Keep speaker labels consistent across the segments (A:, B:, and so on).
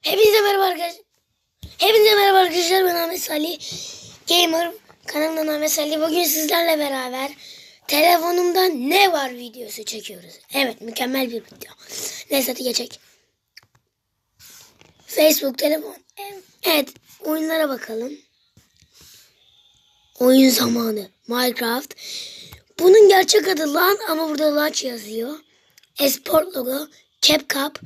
A: Hepinize merhaba arkadaşlar. Hepinize merhaba arkadaşlar. Ben Ahmet Salih. Gamer kanalından Ahmet Salih. Bugün sizlerle beraber telefonumda ne var videosu çekiyoruz. Evet mükemmel bir video. Neyse hadi geçek. Facebook telefon. Evet oyunlara bakalım. Oyun zamanı. Minecraft. Bunun gerçek adı lan ama burada launch yazıyor. Esport logo. CapCut.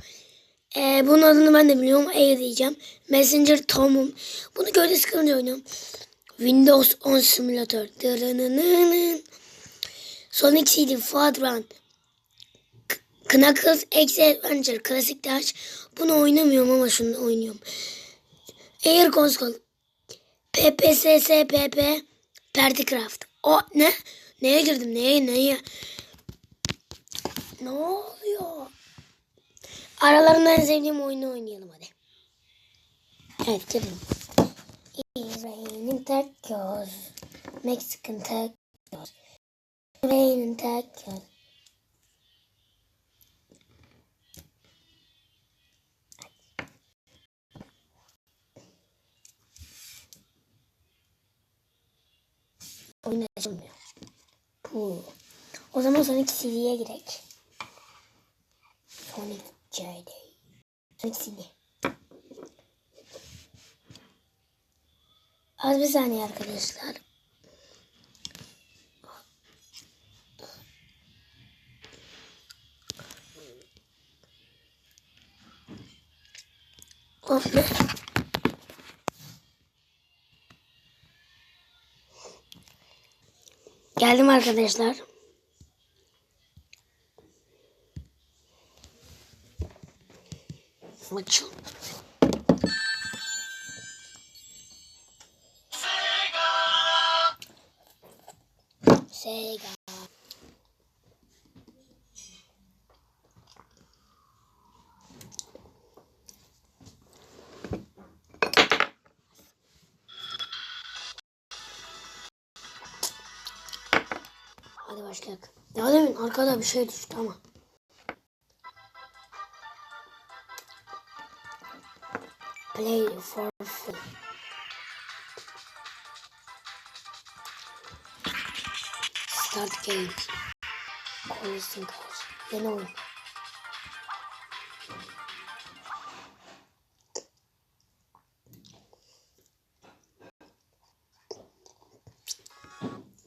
A: Ee, bunun adını ben de biliyorum. E diyeceğim. Messenger Tom'um. Bunu gölge sıkılınca oynuyorum. Windows 10 Simulator. Dırınınının. Sonic CD. K- Knuckles X Adventure. Klasik Dash. Bunu oynamıyorum ama şunu oynuyorum. Air Console. PPSSPP. Partycraft. O ne? Neye girdim? Neye? Neye? Ne oluyor? Aralarında en sevdiğim oyunu oynayalım hadi. Evet girelim. It's raining tacos. Mexican tacos. Raining tacos. Oyun açılmıyor. Puh. O zaman Sonic CD'ye girek. Sonic Sonic CD. Az bir saniye arkadaşlar. Oh ne? Geldim arkadaşlar. Açıl. Sega. Hadi başlayalım. Ya demin arkada bir şey düştü ama. play for free. Start game. Coolest cars. You know.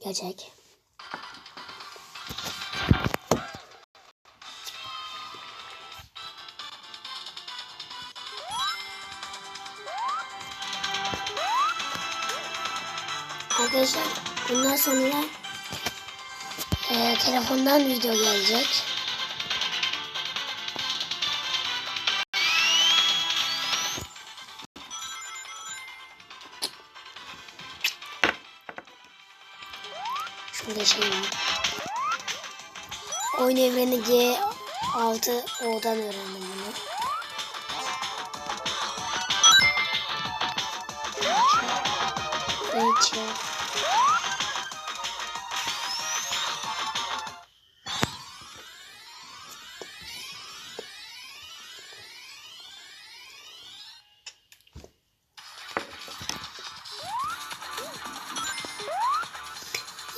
A: Go check. Arkadaşlar bundan sonra e, telefondan video gelecek. Şurada şey var. Oyun evreni G6 O'dan öğrendim bunu. Rachel.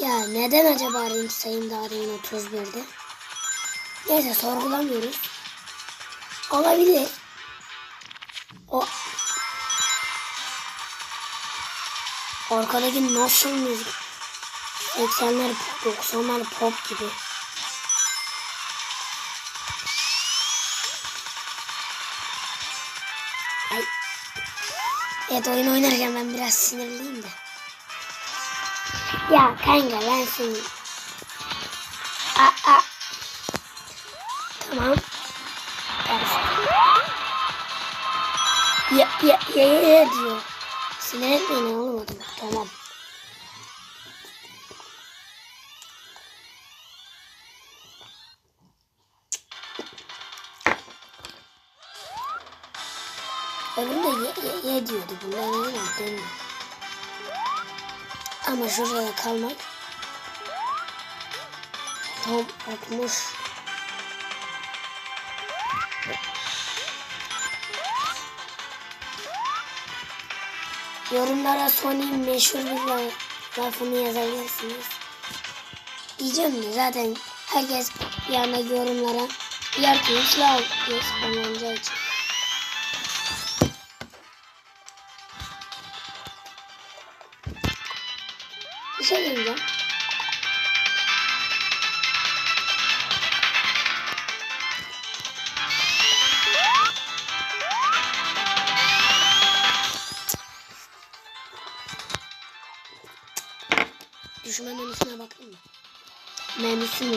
A: Ya neden acaba renk sayım daha demin 31'di? Neyse sorgulamıyoruz. Olabilir. O Arkadaki nasıl müzik? 80'ler pop, 90'lar pop gibi. Ay. Evet oyun oynarken ben biraz sinirliyim de. Ya kanka ben seni... Aa, aa. Tamam. Ya, ya, ya, ya, ya diyor. Sinir etmeyin oğlum. Tamam. Öbürü de ye, ye, ye diyordu. Bunlar ne demiyor. Ama şurada kalmak tam akmış. Yorumlara Sony'in meşhur bir lafını yazabilirsiniz. Diyeceğim de zaten herkes bir yana yorumlara yer koymuş ve alıyor. Şey diyeceğim. Düşman menüsüne baktın mı? Menüsü mü?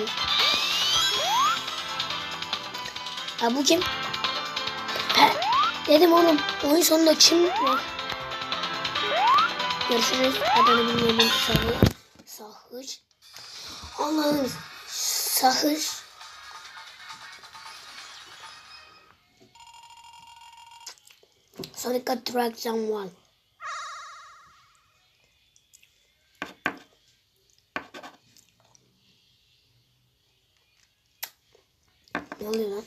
A: Ha bu kim? Ha, dedim oğlum oyun sonunda kim var? Görüşürüz. Adını bilmiyorum. Sahır. Sahır. Allah'ım. Sahır. Sonic Attraction 1. Ne oluyor lan?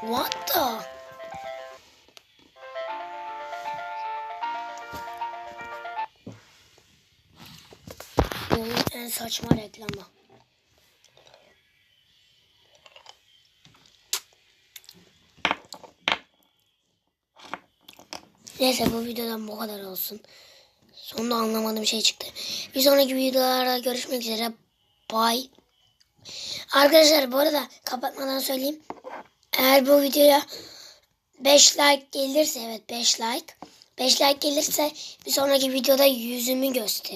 A: What the? Oyunun en saçma reklamı. Neyse bu videodan bu kadar olsun. Sonunda anlamadığım şey çıktı. Bir sonraki videolarda görüşmek üzere. Bye. Arkadaşlar bu arada kapatmadan söyleyeyim. Eğer bu videoya 5 like gelirse evet 5 like. 5 like gelirse bir sonraki videoda yüzümü göster.